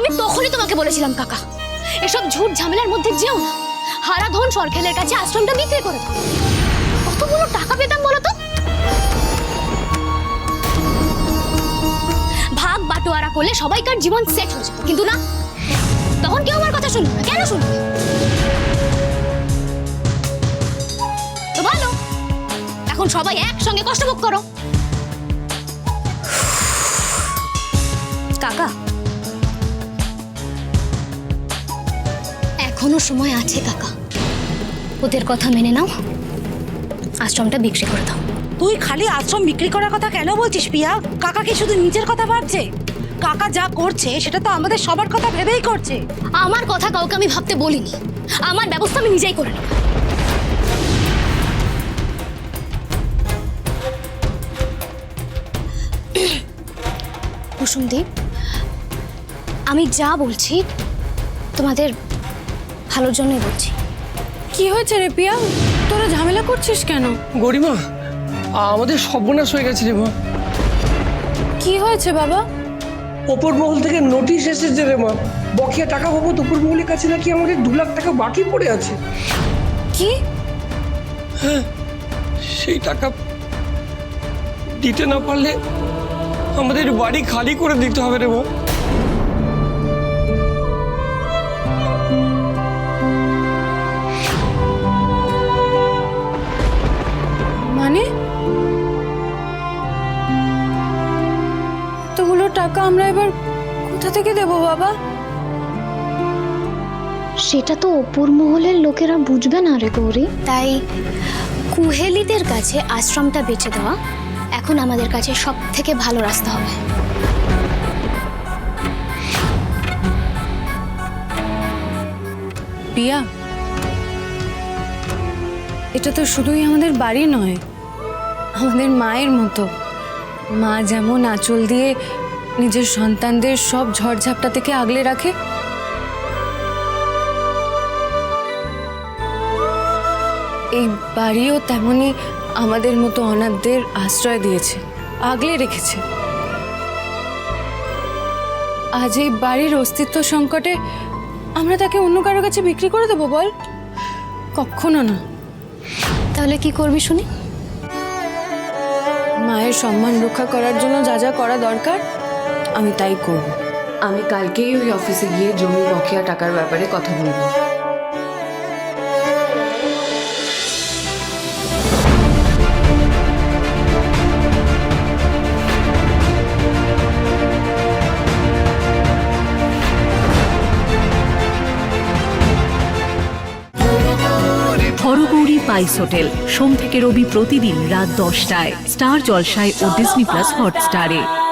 আমি তখনই তোমাকে বলেছিলাম, কাকা। এসব ঝুট ঝামেলার মধ্যে যেও না। হারা ধন সরখেলের কাছে আশ্রমটা বিক্রি করে দাও। কতগুলো টাকা পেতাম বলো তো? ভাগ বাটোয়ারা করলে সবাইকার জীবন সেট হয়ে কিন্তু না, তখন কেউ আমার কথা শুনবে কেন শুনবে? তো ভালো এখন সবাই একসঙ্গে কষ্ট ভোগ করো। কাকা এখনও সময় আছে কাকা। ওদের কথা মেনে নাও। আশ্রমটা বিক্রি করে দাও। তুই খালি আশ্রম বিক্রি করার কথা কেন বলছিস পিয়া? কাকা কি শুধু নিজের কথা ভাবছে? কাকা যা করছে সেটা তো আমাদের সবার কথা ভেবেই করছে। আমার কথা কাউকে আমি ভাবতে বলিনি। আমার ব্যবস্থা আমি নিজেই করে নেব। কুসুমদীপ আমি যা বলছি তোমাদের ভালোর জন্যই বলছি। কি হয়েছে রে পিয়া? তোরা ঝামেলা করছিস কেন? গরিমা আমাদের সর্বনাশ হয়ে গেছে রে মা। কি হয়েছে বাবা? ওপর মহল থেকে নোটিশ এসেছে রে মা। বকেয়া টাকা বাবদ উপর মহলের কাছে নাকি আমাদের দু লাখ টাকা বাকি পড়ে আছে। কি? সেই টাকা দিতে না পারলে আমাদের বাড়ি খালি করে দিতে হবে রে মা। টাকা আমরা এবার কোথা থেকে দেব বাবা? সেটা তো অপুর মহলের লোকেরা বুঝবে না রে গৌরী। তাই কুহেলিদের কাছে আশ্রমটা বেচে দেওয়া এখন আমাদের কাছে সব থেকে ভালো রাস্তা হবে। পিয়া এটা তো শুধুই আমাদের বাড়ি নয় আমাদের মায়ের মতো। মা যেমন আঁচল দিয়ে নিজের সন্তানদের সব ঝড়ঝাপটা থেকে আগলে রাখে? এই বাড়িও তেমনি আমাদের মতো অনাথদের আশ্রয় দিয়েছে আগলে রেখেছে। আজ এই বাড়ির অস্তিত্ব সংকটে আমরা তাকে অন্য কারোর কাছে বিক্রি করে দেবো বল? কখনো না। তাহলে কি করবি শুনি? মায়ের সম্মান রক্ষা করার জন্য যা যা করা দরকার আমি তাই করব। আমি কালকেই ওই অফিসে গিয়ে জমি বকেয়া টাকার ব্যাপারে কথা বলব। হরগৌরী পাইস হোটেল। সোম থেকে রবি প্রতিদিন রাত দশটায়। স্টার জলসায় ও ডিসনি প্লাস হটস্টারে।